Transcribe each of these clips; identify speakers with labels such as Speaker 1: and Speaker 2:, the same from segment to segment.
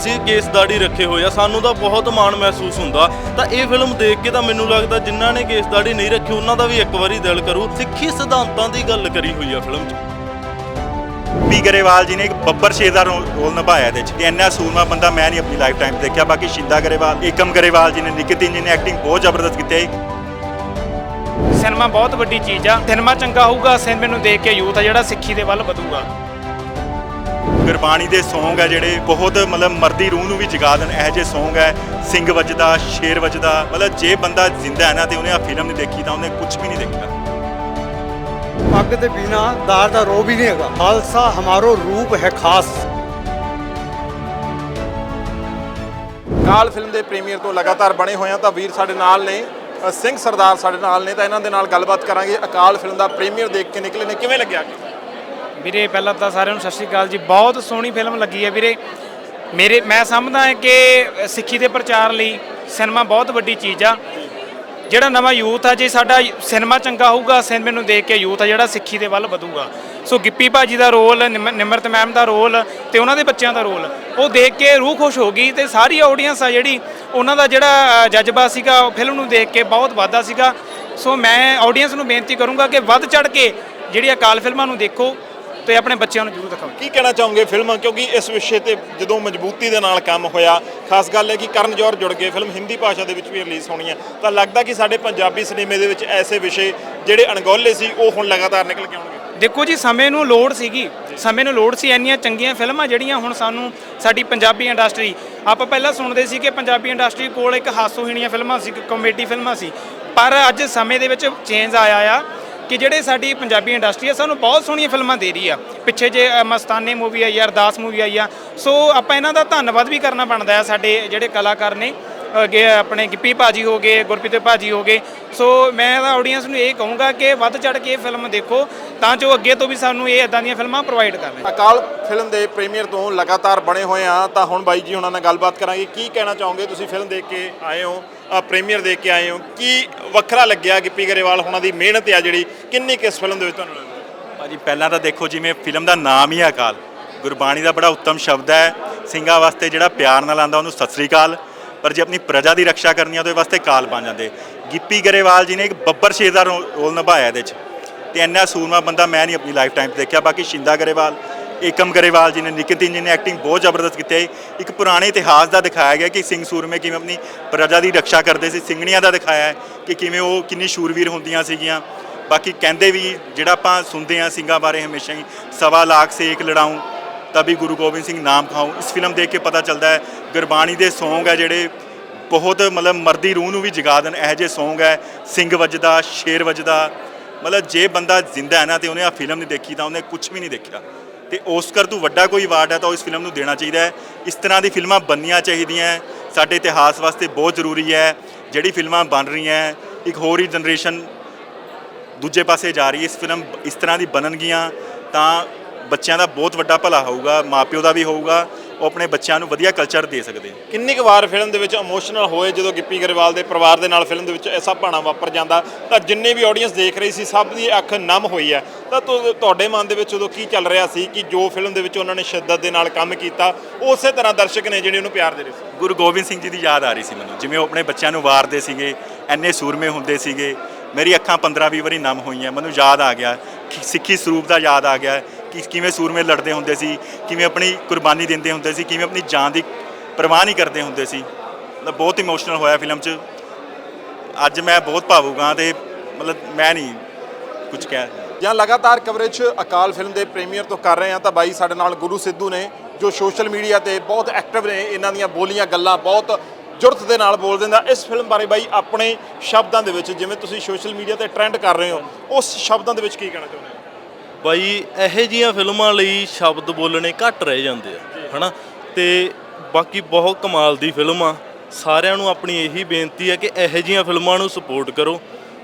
Speaker 1: ਅਸੀਂ ਕੇਸਦਾੜੀ ਰੱਖੇ ਹੋਏ ਆ ਸਾਨੂੰ ਤਾਂ ਬਹੁਤ ਮਾਣ ਮਹਿਸੂਸ ਹੁੰਦਾ। ਤਾਂ ਇਹ ਫਿਲਮ ਦੇਖ ਕੇ ਤਾਂ ਮੈਨੂੰ ਲੱਗਦਾ ਜਿਨ੍ਹਾਂ ਨੇ ਕੇਸਦਾੜੀ ਨਹੀਂ ਰੱਖੀ ਉਹਨਾਂ ਦਾ ਵੀ ਇੱਕ ਵਾਰੀ ਦਿਲ ਕਰੂ। ਸਿੱਖੀ ਸਿਧਾਂਤਾਂ ਦੀ ਗੱਲ ਕਰੀ ਹੋਈ ਆ ਫਿਲਮ 'ਚ।
Speaker 2: ਪੀ ਗਰੇਵਾਲ ਜੀ ਨੇ ਇੱਕ ਬੱਬਰ ਸ਼ੇਰ ਦਾ ਰੋਲ ਨਿਭਾਇਆ ਇਹਦੇ 'ਚ ਤੇ ਇੰਨਾ ਸੂਰਮਾ ਬੰਦਾ ਮੈਂ ਨਹੀਂ ਆਪਣੀ ਲਾਈਫ ਟਾਈਮ ਦੇਖਿਆ ਬਾਕੀ ਸ਼ਿੰਦਾ ਗਰੇਵਾਲ ਏਕਮ ਗਰੇਵਾਲ ਜੀ ਨੇ ਨਿਕਿਤਿਨ ਜੀ ਨੇ ਐਕਟਿੰਗ ਬਹੁਤ ਜ਼ਬਰਦਸਤ ਕੀਤੀ ਹੈ
Speaker 3: ਸਿਨੇਮਾ ਬਹੁਤ ਵੱਡੀ ਚੀਜ਼ ਆ। ਸਿਨੇਮਾ ਚੰਗਾ ਹੋਊਗਾ ਸਿਨੇਮੇ ਨੂੰ ਦੇਖ ਕੇ ਯੂਥ ਆ ਜਿਹੜਾ ਸਿੱਖੀ ਦੇ ਵੱਲ ਵਧੂਗਾ।
Speaker 2: ਗੁਰਬਾਣੀ ਦੇ Song ਹੈ ਜਿਹੜੇ ਬਹੁਤ ਮਤਲਬ ਮਰਦੀ ਰੂਹ ਨੂੰ ਵੀ ਜਗਾ ਦੇਣ ਇਹੋ ਜਿਹੇ Song ਹੈ ਸਿੰਘ ਵੱਜਦਾ ਸ਼ੇਰ ਵੱਜਦਾ ਮਤਲਬ ਜੇ ਬੰਦਾ ਜ਼ਿੰਦਾ ਹੈ ਨਾ ਤੇ ਉਹਨੇ ਆ ਫਿਲਮ ਨਹੀਂ ਦੇਖੀ ਤਾਂ ਉਹਨੇ ਕੁਝ ਵੀ ਨਹੀਂ ਦੇਖਿਆ।
Speaker 4: ਪੱਗ ਦੇ ਬਿਨਾ ਦਾਰ ਦਾ ਰੋ ਵੀ ਨਹੀਂ ਹੈਗਾ। ਖਾਲਸਾ ਹਮਾਰੋ ਰੂਪ ਹੈ ਖਾਸ।
Speaker 5: ਕਾਲ ਫਿਲਮ ਦੇ ਪ੍ਰੀਮੀਅਰ ਤੋਂ ਲਗਾਤਾਰ ਬਣੇ ਹੋਏ ਆ ਤਾਂ ਵੀਰ ਸਾਡੇ ਨਾਲ ਨੇ ਸਿੰਘ ਸਰਦਾਰ ਸਾਡੇ ਨਾਲ ਨੇ ਤਾਂ ਇਹਨਾਂ ਦੇ ਨਾਲ ਗੱਲਬਾਤ ਕਰਾਂਗੇ। ਅਕਾਲ ਫਿਲਮ ਦਾ ਪ੍ਰੀਮੀਅਰ ਦੇਖ ਕੇ ਨਿਕਲੇ ਨੇ। ਕਿਵੇਂ ਲੱਗਿਆ?
Speaker 3: ਵੀਰੇ, ਪਹਿਲਾਂ ਤਾਂ ਸਾਰਿਆਂ ਨੂੰ ਸਤਿ ਸ਼੍ਰੀ ਅਕਾਲ ਜੀ। ਬਹੁਤ ਸੋਹਣੀ ਫਿਲਮ ਲੱਗੀ ਹੈ ਵੀਰੇ। ਮੇਰੇ, ਮੈਂ ਸਮਝਦਾ ਕਿ ਸਿੱਖੀ ਦੇ ਪ੍ਰਚਾਰ ਲਈ ਸਿਨੇਮਾ ਬਹੁਤ ਵੱਡੀ ਚੀਜ਼ ਆ। ਜਿਹੜਾ ਨਵਾਂ ਯੂਥ ਆ, ਜੇ ਸਾਡਾ ਸਿਨੇਮਾ ਚੰਗਾ ਹੋਊਗਾ ਸਿਨੇਮੇ ਨੂੰ ਦੇਖ ਕੇ ਯੂਥ ਆ, ਜਿਹੜਾ ਸਿੱਖੀ ਦੇ ਵੱਲ ਵਧੂਗਾ। ਸੋ ਗਿੱਪੀ ਭਾਜੀ ਦਾ ਰੋਲ, ਨਿਮ- ਨਿਮਰਤ ਮੈਮ ਦਾ ਰੋਲ ਤੇ ਉਹਨਾਂ ਦੇ ਬੱਚਿਆਂ ਦਾ ਰੋਲ, ਉਹ ਦੇਖ ਕੇ ਰੂਹ ਖੁਸ਼ ਹੋ ਗਈ ਤੇ ਸਾਰੀ ਆਡੀਅנס ਆ ਜਿਹੜੀ, ਉਹਨਾਂ ਦਾ ਜਿਹੜਾ ਜਜ਼ਬਾ ਸੀਗਾ, ਉਹ ਫਿਲਮ ਨੂੰ ਦੇਖ ਕੇ ਬਹੁਤ ਵਾਧਾ ਸੀਗਾ। ਸੋ ਮੈਂ ਆਡੀਅנס ਨੂੰ ਬੇਨਤੀ ਕਰੂੰਗਾ ਕਿ ਵੱਧ ਚੜ ਕੇ ਜਿਹੜੀ ਅਕਾਲ ਫਿਲਮਾਂ ਨੂੰ ਦੇਖੋ ਤੇ ਆਪਣੇ ਬੱਚਿਆਂ ਨੂੰ ਜ਼ਰੂਰ ਦਿਖਾਓ।
Speaker 5: ਕੀ ਕਹਿਣਾ ਚਾਹੋਗੇ ਫਿਲਮ? ਕਿਉਂਕਿ ਇਸ ਵਿਸ਼ੇ ਤੇ ਜਦੋਂ ਮਜ਼ਬੂਤੀ ਦੇ ਨਾਲ ਕੰਮ ਹੋਇਆ ਖਾਸ ਗੱਲ ਹੈ ਕਿ ਕਰਨ ਜੌਹਰ ਜੁੜ ਗਏ ਫਿਲਮ ਹਿੰਦੀ ਭਾਸ਼ਾ ਦੇ ਵਿੱਚ ਵੀ ਰਿਲੀਜ਼ ਹੋਣੀ ਹੈ ਤਾਂ ਲੱਗਦਾ ਕਿ ਸਾਡੇ ਪੰਜਾਬੀ ਸਿਨੇਮੇ ਦੇ ਵਿੱਚ ਐਸੇ ਵਿਸ਼ੇ ਜਿਹੜੇ ਅਣਗੌਲੇ ਸੀ ਉਹ ਹੁਣ ਲਗਾਤਾਰ ਨਿਕਲ ਕੇ ਆਉਣਗੇ।
Speaker 3: ਦੇਖੋ ਜੀ ਸਮੇਂ ਨੂੰ ਲੋੜ ਸੀਗੀ। ਸਮੇਂ ਨੂੰ ਲੋੜ ਸੀ ਇੰਨੀਆਂ ਚੰਗੀਆਂ ਫਿਲਮਾਂ ਜਿਹੜੀਆਂ ਹੁਣ ਸਾਨੂੰ ਸਾਡੀ ਪੰਜਾਬੀ ਇੰਡਸਟਰੀ ਆਪਾਂ ਪਹਿਲਾਂ ਸੁਣਦੇ ਸੀ ਕਿ ਪੰਜਾਬੀ ਇੰਡਸਟਰੀ ਕੋਲ ਇੱਕ ਹਾਸੋਹੀਣੀਆਂ ਫਿਲਮਾਂ ਸੀ ਕਾਮੇਡੀ ਫਿਲਮਾਂ ਸੀ। ਪਰ ਅੱਜ ਸਮੇਂ ਦੇ ਵਿੱਚ ਚੇਂਜ ਆਇਆ ਆ। ਕਿ ਜਿਹੜੇ ਸਾਡੀ ਪੰਜਾਬੀ ਇੰਡਸਟਰੀ ਆ, ਸਾਨੂੰ ਬਹੁਤ ਸੋਹਣੀਆਂ ਫਿਲਮਾਂ ਦੇ ਰਹੀ ਆ। ਪਿੱਛੇ ਜੇ ਮਸਤਾਨੇ ਮੂਵੀ ਆਈ ਆ, ਅਰਦਾਸ ਮੂਵੀ ਆਈ ਆ। ਸੋ ਆਪਾਂ ਇਹਨਾਂ ਦਾ ਧੰਨਵਾਦ ਵੀ ਕਰਨਾ ਬਣਦਾ ਆ, ਸਾਡੇ ਜਿਹੜੇ ਕਲਾਕਾਰ ਨੇ, ਅੱਗੇ ਆਪਣੇ ਗਿੱਪੀ ਭਾਜੀ ਹੋ ਗਏ, ਗੁਰਪ੍ਰੀਤ ਭਾਜੀ ਹੋ ਗਏ। ਸੋ ਮੈਂ ਤਾਂ ਆਡੀਅנס ਨੂੰ ਇਹ ਕਹੂੰਗਾ ਕਿ ਵੱਧ ਚੜ ਕੇ ਇਹ ਫਿਲਮ ਦੇਖੋ, ਤਾਂ ਜੋ ਅੱਗੇ ਤੋਂ ਵੀ ਸਾਨੂੰ ਇਹ ਇਦਾਂ ਦੀਆਂ ਫਿਲਮਾਂ ਪ੍ਰੋਵਾਈਡ ਕਰਨ।
Speaker 5: ਅਕਾਲ ਫਿਲਮ ਦੇ ਪ੍ਰੀਮੀਅਰ ਤੋਂ ਲਗਾਤਾਰ ਬਣੇ ਹੋਏ ਆ, ਤਾਂ ਹੁਣ ਬਾਈ ਜੀ ਹੁਣਾਂ ਨਾਲ ਗੱਲਬਾਤ ਕਰਾਂਗੇ। ਕੀ ਕਹਿਣਾ ਚਾਹੋਗੇ? ਤੁਸੀਂ ਫਿਲਮ ਦੇਖ ਕੇ ਆਏ ਹੋ। ਪ੍ਰੀਮੀਅਰ ਦੇਖ ਕੇ ਆਏ ਹੋ? ਕੀ ਵੱਖਰਾ ਲੱਗਿਆ ਗਿੱਪੀ ਗਰੇਵਾਲ ਹੁਣਾਂ ਦੀ ਮਿਹਨਤ ਆ ਜਿਹੜੀ? ਕਿੰਨੀ ਕਿਸ ਫਿਲਮ ਦੇ ਵਿੱਚ ਤੁਹਾਨੂੰ ਲੱਗਦਾ?
Speaker 2: ਭਾਜੀ, ਪਹਿਲਾਂ ਤਾਂ ਦੇਖੋ ਜਿਵੇਂ ਫਿਲਮ ਦਾ ਨਾਮ ਹੀ ਹੈ ਅਕਾਲ। ਗੁਰਬਾਣੀ ਦਾ ਬੜਾ ਉੱਤਮ ਸ਼ਬਦ ਹੈ। ਸਿੰਘਾਂ ਵਾਸਤੇ ਜਿਹੜਾ ਪਿਆਰ ਨਾਲ ਆਂਦਾ ਉਹਨੂੰ ਸਤਿ ਸ੍ਰੀ ਅਕਾਲ। ਪਰ ਜੇ ਆਪਣੀ ਪ੍ਰਜਾ ਦੀ ਰੱਖਿਆ ਕਰਨੀ ਆ, ਉਹਦੇ ਵਾਸਤੇ ਕਾਲ ਬਣ ਜਾਂਦੇ। ਗਿੱਪੀ ਗਰੇਵਾਲ ਜੀ ਨੇ ਇੱਕ ਬੱਬਰ ਸ਼ੇਰ ਦਾ ਰੋ- ਰੋਲ ਨਿਭਾਇਆ ਇਹਦੇ 'ਚ। ਤੇ ਇੰਨਾ ਸੂਰਮਾ ਬੰਦਾ ਮੈਂ ਨਹੀਂ ਆਪਣੀ ਲਾਈਫ ਟਾਈਮ 'ਚ ਦੇਖਿਆ। ਬਾਕੀ ਸ਼ਿੰਦਾ ਗਰੇਵਾਲ ਏਕਮ ਗਰੇਵਾਲ ਜੀ ਨੇ ਨਿਕਿਤਿਨ ਜੀ ਨੇ ਐਕਟਿੰਗ ਬਹੁਤ ਜ਼ਬਰਦਸਤ ਕੀਤੀ ਹੈ ਇੱਕ ਪੁਰਾਣੇ ਇਤਿਹਾਸ ਦਾ ਦਿਖਾਇਆ ਗਿਆ ਕਿ ਸਿੰਘ ਸੂਰਮੇ ਕਿਵੇਂ ਆਪਣੀ ਪ੍ਰਜਾ ਦੀ ਰੱਖਿਆ ਕਰਦੇ ਸੀ। ਸਿੰਘਣੀਆਂ ਦਾ ਦਿਖਾਇਆ ਹੈ ਕਿ ਕਿਵੇਂ ਉਹ ਕਿੰਨੀ ਸ਼ੂਰਵੀਰ ਹੁੰਦੀਆਂ ਸੀਗੀਆਂ। ਬਾਕੀ ਕਹਿੰਦੇ ਵੀ ਜਿਹੜਾ ਆਪਾਂ ਸੁਣਦੇ ਆ ਸਿੰਘਾਂ ਬਾਰੇ ਹਮੇਸ਼ਾ ਹੀ, ਸਵਾ ਲੱਖ ਸੇਕ ਲੜਾਉਂ ਤभी ਗੁਰੂ ਗੋਬਿੰਦ ਸਿੰਘ ਨਾਮ ਖਾਉ ਇਸ ਫਿਲਮ ਦੇਖ ਕੇ ਪਤਾ ਚੱਲਦਾ ਹੈ ਗੁਰਬਾਣੀ ਦੇ ਸੌਂਗ ਹੈ ਜਿਹੜੇ ਬਹੁਤ ਮਤਲਬ ਮਰਦੀ ਰੂਹ ਨੂੰ ਵੀ ਜਗਾ ਦੇਣ। ਇਹੋ ਜਿਹੇ ਸੌਂਗ ਹੈ, ਸਿੰਘ ਵੱਜਦਾ, ਸ਼ੇਰ ਵੱਜਦਾ। ਮਤਲਬ ਜੇ ਬੰਦਾ ਜ਼ਿੰਦਾ ਹੈ ਨਾ ਤੇ ਉਹਨੇ ਆ ਫਿਲਮ ਨਹੀਂ ਦੇਖੀ ਤਾਂ ਉਹਨੇ ਕੁਝ ਵੀ ਨਹੀਂ ਦੇਖਿਆ। ਤੇ ਓਸਕਰ ਤੋਂ ਵੱਡਾ ਕੋਈ ਅਵਾਰਡ ਹੈ ਤਾਂ ਉਹ ਇਸ ਫਿਲਮ ਨੂੰ ਦੇਣਾ ਚਾਹੀਦਾ ਹੈ। ਇਸ ਤਰ੍ਹਾਂ ਦੀ ਫਿਲਮਾਂ ਬਣਨੀਆਂ ਚਾਹੀਦੀਆਂ ਸਾਡੇ ਇਤਿਹਾਸ ਵਾਸਤੇ ਬਹੁਤ ਜ਼ਰੂਰੀ ਹੈ। ਜਿਹੜੀ ਫਿਲਮਾਂ ਬਣ ਰਹੀਆਂ ਇੱਕ ਹੋਰ ਹੀ ਜਨਰੇਸ਼ਨ ਦੂਜੇ ਪਾਸੇ ਜਾ ਰਹੀ ਹੈ। ਇਸ ਫਿਲਮ ਇਸ ਤਰ੍ਹਾਂ ਦੀ ਬਣਨਗੀਆਂ ਤਾਂ ਬੱਚਿਆਂ ਦਾ ਬਹੁਤ ਵੱਡਾ ਭਲਾ ਹੋਊਗਾ, ਮਾਪਿਓ ਦਾ ਵੀ ਹੋਊਗਾ। ਉਹ ਆਪਣੇ ਬੱਚਿਆਂ ਨੂੰ ਵਧੀਆ ਕਲਚਰ ਦੇ ਸਕਦੇ ਆ।
Speaker 5: ਕਿੰਨੀ ਕੁ ਵਾਰ ਫਿਲਮ ਦੇ ਵਿੱਚ ਇਮੋਸ਼ਨਲ ਹੋਏ ਜਦੋਂ ਗਿੱਪੀ ਗਰੇਵਾਲ ਦੇ ਪਰਿਵਾਰ ਦੇ ਨਾਲ ਫਿਲਮ ਦੇ ਵਿੱਚ ਐਸਾ ਭਾਣਾ ਵਾਪਰ ਜਾਂਦਾ? ਤਾਂ ਜਿੰਨੇ ਵੀ ਆਡੀਅנס ਦੇਖ ਰਹੀ ਸੀ ਸਭ ਦੀ ਅੱਖ ਨਮ ਹੋਈ ਹੈ। ਤਾਂ ਤੁ- ਤੁਹਾਡੇ ਮਨ ਦੇ ਵਿੱਚ ਉਦੋਂ ਕੀ ਚੱਲ ਰਿਹਾ ਸੀ ਕਿ ਜੋ ਫਿਲਮ ਦੇ ਵਿੱਚ ਉਹਨਾਂ ਨੇ ਸ਼ਿੱਦਤ ਦੇ ਨਾਲ ਕੰਮ ਕੀਤਾ ਉਸੇ ਤਰ੍ਹਾਂ ਦਰਸ਼ਕ ਨੇ ਜਿਹੜੇ ਉਹਨੂੰ ਪਿਆਰ ਦੇ ਰਹੇ ਸੀ?
Speaker 2: ਗੁਰੂ ਗੋਬਿੰਦ ਸਿੰਘ ਜੀ ਦੀ ਯਾਦ ਆ ਰਹੀ ਸੀ ਮੈਨੂੰ। ਜਿਵੇਂ ਉਹ ਆਪਣੇ ਬੱਚਿਆਂ ਨੂੰ ਵਾਰਦੇ ਸੀਗੇ ਐਨੇ ਸੂਰਮੇ ਹੁੰਦੇ ਸੀਗੇ ਮੇਰੀ ਅੱਖਾਂ 15-20 ਵਾਰੀ ਨਮ ਹੋਈਆਂ ਮੈਨੂੰ ਯਾਦ ਆ ਗਿਆ। ਕਿ ਸਿੱਖੀ ਸਰੂਪ ਦਾ ਯਾਦ ਆ ਗਿਆ। ਕਿ ਕਿਵੇਂ ਸੂਰਮੇ ਲੜਦੇ ਹੁੰਦੇ ਸੀ, ਕਿਵੇਂ ਆਪਣੀ ਕੁਰਬਾਨੀ ਦਿੰਦੇ ਹੁੰਦੇ ਸੀ, ਕਿਵੇਂ ਆਪਣੀ ਜਾਨ ਦੀ ਪਰਵਾਹ ਨਹੀਂ ਕਰਦੇ ਹੁੰਦੇ ਸੀ। ਮਤਲਬ ਬਹੁਤ ਇਮੋਸ਼ਨਲ ਹੋਇਆ ਫਿਲਮ 'ਚ। ਅੱਜ ਮੈਂ ਬਹੁਤ ਭਾਵੁਕ ਹਾਂ ਤੇ ਮਤਲਬ ਮੈਂ ਨਹੀਂ ਕੁਝ ਕਹਿ
Speaker 5: ਜਾਂ ਲਗਾਤਾਰ ਕਵਰੇਜ ਅਕਾਲ ਫਿਲਮ ਦੇ ਪ੍ਰੀਮੀਅਰ ਤੋਂ ਕਰ ਰਹੇ ਹਾਂ ਤਾਂ ਬਾਈ ਸਾਡੇ ਨਾਲ ਗੁਰੂ ਸਿੱਧੂ ਨੇ, ਜੋ ਸੋਸ਼ਲ ਮੀਡੀਆ ਤੇ ਬਹੁਤ ਐਕਟਿਵ ਨੇ, ਇਹਨਾਂ ਦੀਆਂ ਬੋਲੀਆਂ ਗੱਲਾਂ ਬਹੁਤ ਜੁਰਤ ਦੇ ਨਾਲ ਬੋਲ ਦਿੰਦਾ। ਇਸ ਫਿਲਮ ਬਾਰੇ ਬਾਈ ਆਪਣੇ ਸ਼ਬਦਾਂ ਦੇ ਵਿੱਚ ਜਿਵੇਂ ਤੁਸੀਂ ਸੋਸ਼ਲ ਮੀਡੀਆ ਤੇ ਟ੍ਰੈਂਡ ਕਰ ਰਹੇ ਹੋ, ਉਸ ਸ਼ਬਦਾਂ ਦੇ ਵਿੱਚ ਕੀ ਕਹਿਣਾ ਚਾਹੁੰਦੇ ਹੋ?
Speaker 1: ਬਾਈ ਇਹੋ ਜੀਆਂ ਫਿਲਮਾਂ ਲਈ ਸ਼ਬਦ ਬੋਲਣੇ ਘੱਟ ਰਹਿ ਜਾਂਦੇ ਆ ਹਨਾ? ਤੇ ਬਾਕੀ ਬਹੁਤ ਕਮਾਲ ਦੀ ਫਿਲਮ ਆ। ਸਾਰਿਆਂ ਨੂੰ ਆਪਣੀ ਇਹੀ ਬੇਨਤੀ ਹੈ ਕਿ ਇਹੋ ਜੀਆਂ ਫਿਲਮਾਂ ਨੂੰ ਸਪੋਰਟ ਕਰੋ।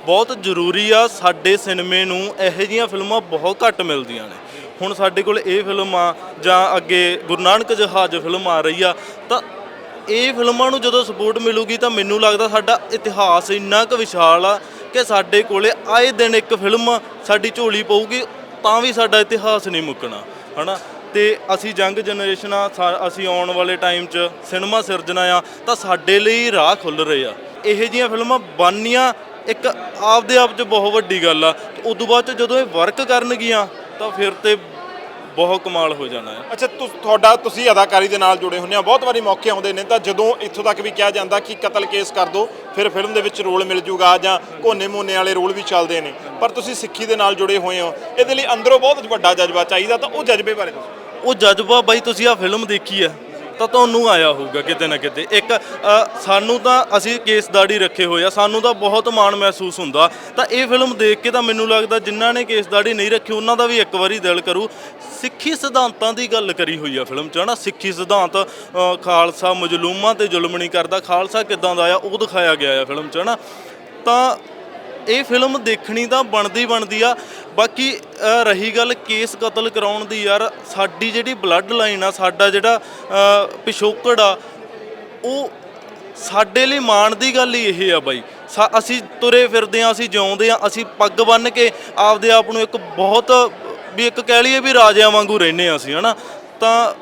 Speaker 1: ਬਹੁਤ ਜ਼ਰੂਰੀ ਆ ਸਾਡੇ ਸਿਨੇਮੇ ਨੂੰ ਇਹੋ ਜੀਆਂ ਫਿਲਮਾਂ ਬਹੁਤ ਘੱਟ ਮਿਲਦੀਆਂ ਨੇ। ਹੁਣ ਸਾਡੇ ਕੋਲ ਇਹ ਫਿਲਮ ਆ ਜਾਂ ਅੱਗੇ ਗੁਰੂ ਨਾਨਕ ਜਹਾਜ਼ ਫਿਲਮ ਆ ਰਹੀ ਆ ਤਾਂ ਇਹ ਫਿਲਮਾਂ ਨੂੰ ਜਦੋਂ ਸਪੋਰਟ ਮਿਲੂਗੀ ਤਾਂ ਮੈਨੂੰ ਲੱਗਦਾ ਸਾਡਾ ਇਤਿਹਾਸ ਇੰਨਾ ਕੁ ਵਿਸ਼ਾਲ ਆ ਕਿ ਸਾਡੇ ਕੋਲੇ ਆਏ ਦਿਨ ਇੱਕ ਫਿਲਮ ਸਾਡੀ ਝੋਲੀ ਪਊਗੀ ਤਾਂ ਵੀ ਸਾਡਾ ਇਤਿਹਾਸ ਨਹੀਂ ਮੁੱਕਣਾ, ਹਨਾ? ਤੇ ਅਸੀਂ ਯੰਗ ਜਨਰੇਸ਼ਨ ਆ ਅਸੀਂ ਆਉਣ ਵਾਲੇ ਟਾਈਮ 'ਚ ਸਿਨੇਮਾ ਸਿਰਜਣਾ ਆ, ਤਾਂ ਸਾਡੇ ਲਈ ਰਾਹ ਖੁੱਲ ਰਹੇ ਆ। ਇਹੋ ਜਿਹੀਆਂ ਫਿਲਮਾਂ ਬਣਨੀਆਂ ਇੱਕ ਆਪਦੇ ਆਪ 'ਚ ਬਹੁਤ ਵੱਡੀ ਗੱਲ ਆ। ਉਸ ਤੋਂ ਬਾਅਦ 'ਚ ਜਦੋਂ ਇਹ ਵਰਕ ਕਰਨਗੀਆਂ, ਤਾਂ ਫਿਰ ਤੇ ਬਹੁਤ ਕਮਾਲ ਹੋ ਜਾਣਾ ਹੈ।
Speaker 5: ਅੱਛਾ ਤੁਸ- ਤੁਹਾਡਾ ਤੁਸੀਂ ਅਦਾਕਾਰੀ ਦੇ ਨਾਲ ਜੁੜੇ ਹੁੰਦੇ ਆ ਬਹੁਤ ਵਾਰੀ ਮੌਕੇ ਆਉਂਦੇ ਨੇ ਤਾਂ ਜਦੋਂ ਇੱਥੋਂ ਤੱਕ ਵੀ ਕਿਹਾ ਜਾਂਦਾ ਕਿ ਕਤਲ ਕੇਸ ਕਰ ਦਿਓ ਫਿਰ ਫਿਲਮ ਦੇ ਵਿੱਚ ਰੋਲ ਮਿਲ ਜੂਗਾ ਜਾਂ ਕੋਨੇ ਮੋਨੇ ਵਾਲੇ ਰੋਲ ਵੀ ਚੱਲਦੇ ਨੇ। ਪਰ ਤੁਸੀਂ ਸਿੱਖੀ ਦੇ ਨਾਲ ਜੁੜੇ ਹੋਏ ਹੋ। ਇਹਦੇ ਲਈ ਅੰਦਰੋਂ ਬਹੁਤ ਵੱਡਾ ਜਜ਼ਬਾ ਚਾਹੀਦਾ ਤਾਂ ਉਹ ਜਜ਼ਬੇ ਬਾਰੇ ਦੱਸੋ।
Speaker 1: ਉਹ ਜਜ਼ਬਾ ਬਾਈ ਤੁਸੀਂ ਆ ਫਿਲਮ ਦੇਖੀ ਆ। ਤਾਂ ਤੁਹਾਨੂੰ ਆਇਆ ਹੋਊਗਾ ਕਿਤੇ ਨਾ ਕਿਤੇ। ਇੱਕ ਅ, ਸਾਨੂੰ ਤਾਂ ਅਸੀਂ ਕੇਸ ਦਾੜੀ ਰੱਖੇ ਹੋਏ ਆ ਸਾਨੂੰ ਤਾਂ ਬਹੁਤ ਮਾਣ ਮਹਿਸੂਸ ਹੁੰਦਾ। ਤਾਂ ਇਹ ਫਿਲਮ ਦੇਖ ਕੇ ਤਾਂ ਮੈਨੂੰ ਲੱਗਦਾ ਜਿਨ੍ਹਾਂ ਨੇ ਕੇਸ ਦਾੜੀ ਨਹੀਂ ਰੱਖੀ ਉਹਨਾਂ ਦਾ ਵੀ ਇੱਕ ਵਾਰੀ ਦਿਲ ਕਰੂ। ਸਿੱਖੀ ਸਿਧਾਂਤਾਂ ਦੀ ਗੱਲ ਕਰੀ ਹੋਈ ਆ ਫਿਲਮ 'ਚ ਹਨਾ? ਸਿੱਖੀ ਸਿਧਾਂਤ ਅ, ਖਾਲਸਾ ਮਜਲੂਮਾਂ ਤੇ ਜ਼ੁਲਮ ਨਹੀਂ ਕਰਦਾ ਖਾਲਸਾ ਕਿਦਾਂ ਦਾ ਆ ਉਹ ਦਿਖਾਇਆ ਗਿਆ ਆ ਫਿਲਮ 'ਚ ਹਨਾ? ਤਾਂ ਇਹ ਫਿਲਮ ਦੇਖਣੀ ਤਾਂ ਬਣਦੀ ਬਣਦੀ ਆ ਬਾਕੀ ਅ, ਰਹੀ ਗੱਲ ਕੇਸ ਕਤਲ ਕਰਾਉਣ ਦੀ ਯਾਰ ਸਾਡੀ ਜਿਹੜੀ ਬਲੱਡ ਲਾਈਨ ਆ ਸਾਡਾ ਜਿਹੜਾ ਅ, ਪਿਛੋਕੜ ਆ ਉਹ ਸਾਡੇ ਲਈ ਮਾਣ ਦੀ ਗੱਲ ਹੀ ਇਹ ਆ ਬਾਈ। ਸਾ- ਅਸੀਂ ਤੁਰੇ ਫਿਰਦੇ ਆ ਅਸੀਂ ਜਿਉਂਦੇ ਆ ਅਸੀਂ ਪੱਗ ਬੰਨ੍ਹ ਕੇ ਆਪਦੇ ਆਪ ਨੂੰ ਇੱਕ ਬਹੁਤ ਵੀ ਇੱਕ ਕਹਿ ਲਈਏ ਵੀ ਰਾਜਿਆਂ ਵਾਂਗੂ ਰਹਿੰਦੇ ਆ ਅਸੀਂ ਹਨਾ? ਤਾਂ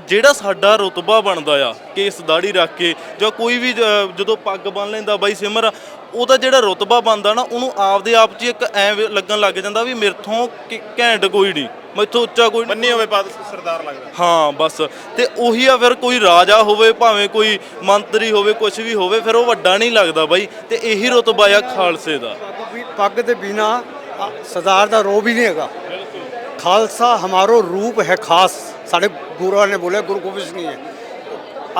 Speaker 1: ਜਿਹੜਾ ਸਾਡਾ ਰੁਤਬਾ ਬਣਦਾ ਆ ਕੇਸ ਦਾੜੀ ਰੱਖ ਕੇ ਜਾਂ ਕੋਈ ਵੀ ਜਦੋਂ ਪੱਗ ਬੰਨ ਲੈਂਦਾ ਬਾਈ ਸਿਮਰ ਉਹਦਾ ਜਿਹੜਾ ਰੁਤਬਾ ਬਣਦਾ ਨਾ ਉਹਨੂੰ ਆਪਦੇ ਆਪ 'ਚ ਇੱਕ ਐ ਲੱਗਣ ਲੱਗ ਜਾਂਦਾ ਵੀ ਮੇਰਥੋਂ ਕਿ- ਘੈਂਟ ਕੋਈ ਨਹੀਂ ਮੈਥੋਂ ਉੱਚਾ ਕੋਈ ਨਹੀਂ।
Speaker 5: ਬੰਨੇ ਹੋਵੇ ਪਦ ਸਰਦਾਰ ਲੱਗਦਾ।
Speaker 1: ਹਾਂ ਬਸ। ਤੇ ਉਹੀ ਆ ਫਿਰ ਕੋਈ ਰਾਜਾ ਹੋਵੇ ਭਾਵੇਂ ਕੋਈ ਮੰਤਰੀ ਹੋਵੇ ਕੁਝ ਵੀ ਹੋਵੇ ਫਿਰ ਉਹ ਵੱਡਾ ਨਹੀਂ ਲੱਗਦਾ ਬਾਈ। ਤੇ ਇਹੀ ਰੁਤਬਾ ਆ ਖਾਲਸੇ ਦਾ।
Speaker 4: ਪੱਗ ਵੀ- ਪੱਗ ਦੇ ਬਿਨਾ ਸਰਦਾਰ ਦਾ ਰੋਬ ਹੀ ਨਹੀਂ ਹੈਗਾ। ਖਾਲਸਾ ਹਮਾਰੋ ਰੂਪ ਹੈ ਖਾਸ। ਸਾਡੇ ਗੁਰੂਆਂ ਨੇ ਬੋਲਿਆ, ਗੁਰੂ ਗੋਬਿੰਦ ਸਿੰਘ ਜੀ।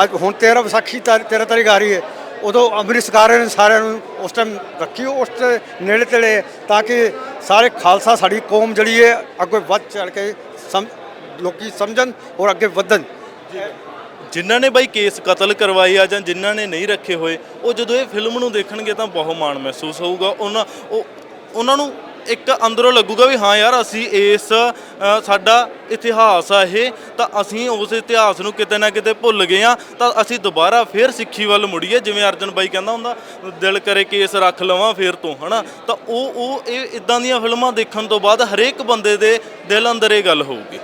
Speaker 4: ਅੱਜ ਹੁਣ 13 ਵਿਸਾਖੀ ਤਾਰੀ- 13 ਤਾਰੀਖ ਆ ਰਹੀ ਹੈ। ਉਦੋਂ ਅੰਮ੍ਰਿਤ ਸਰਕਾਰ ਨੇ ਸਾਰਿਆਂ ਨੂੰ ਉਸ ਟਾਈਮ ਰੱਖੀ ਉਸ ਤੇ ਨੇੜੇ ਤੇੜੇ, ਤਾਂ ਕਿ ਸਾਰੇ ਖਾਲਸਾ ਸਾਡੀ ਕੌਮ ਜਿਹੜੀ ਹੈ, ਅੱਗੇ ਵੱਧ ਚੜ ਕੇ ਸਮ ਲੋਕੀ ਸਮਝਣ ਔਰ ਅੱਗੇ ਵਧਣ।
Speaker 1: ਜਿਨ੍ਹਾਂ ਨੇ ਬਾਈ ਕੇਸ ਕਤਲ ਕਰਵਾਏ ਆ ਜਾਂ ਜਿਨ੍ਹਾਂ ਨੇ ਨਹੀਂ ਰੱਖੇ ਹੋਏ, ਉਹ ਜਦੋਂ ਇਹ ਫਿਲਮ ਨੂੰ ਦੇਖਣਗੇ ਤਾਂ ਬਹੁਤ ਮਾਣ ਮਹਿਸੂਸ ਹੋਊਗਾ। ਉਹਨਾਂ ਉਹ ਉਹਨਾਂ ਨੂੰ ਇੱਕ ਅੰਦਰੋਂ ਲੱਗੂਗਾ ਵੀ ਹਾਂ ਯਾਰ ਅਸੀਂ ਇਸ ਸਾਡਾ ਇਤਿਹਾਸ ਆ ਇਹ, ਤਾਂ ਅਸੀਂ ਉਸ ਇਤਿਹਾਸ ਨੂੰ ਕਿਤੇ ਨਾ ਕਿਤੇ ਭੁੱਲ ਗਏ ਆ ਤਾਂ ਅਸੀਂ ਦੁਬਾਰਾ ਫੇਰ ਸਿੱਖੀ ਵੱਲ ਮੁੜੀਏ, ਜਿਵੇਂ ਅਰਜਨ ਬਾਈ ਕਹਿੰਦਾ ਹੁੰਦਾ, ਦਿਲ ਕਰੇ ਕੇਸ ਰੱਖ ਲਵਾਂ ਫੇਰ ਤੋਂ, ਹਨਾ? ਤਾਂ ਉਹ ਉਹ ਇਹ ਇਦਾਂ ਦੀਆਂ ਫਿਲਮਾਂ ਦੇਖਣ ਤੋਂ ਬਾਅਦ ਹਰੇਕ ਬੰਦੇ ਦੇ ਦਿਲ ਅੰਦਰ ਇਹ ਗੱਲ ਹੋਊਗੀ।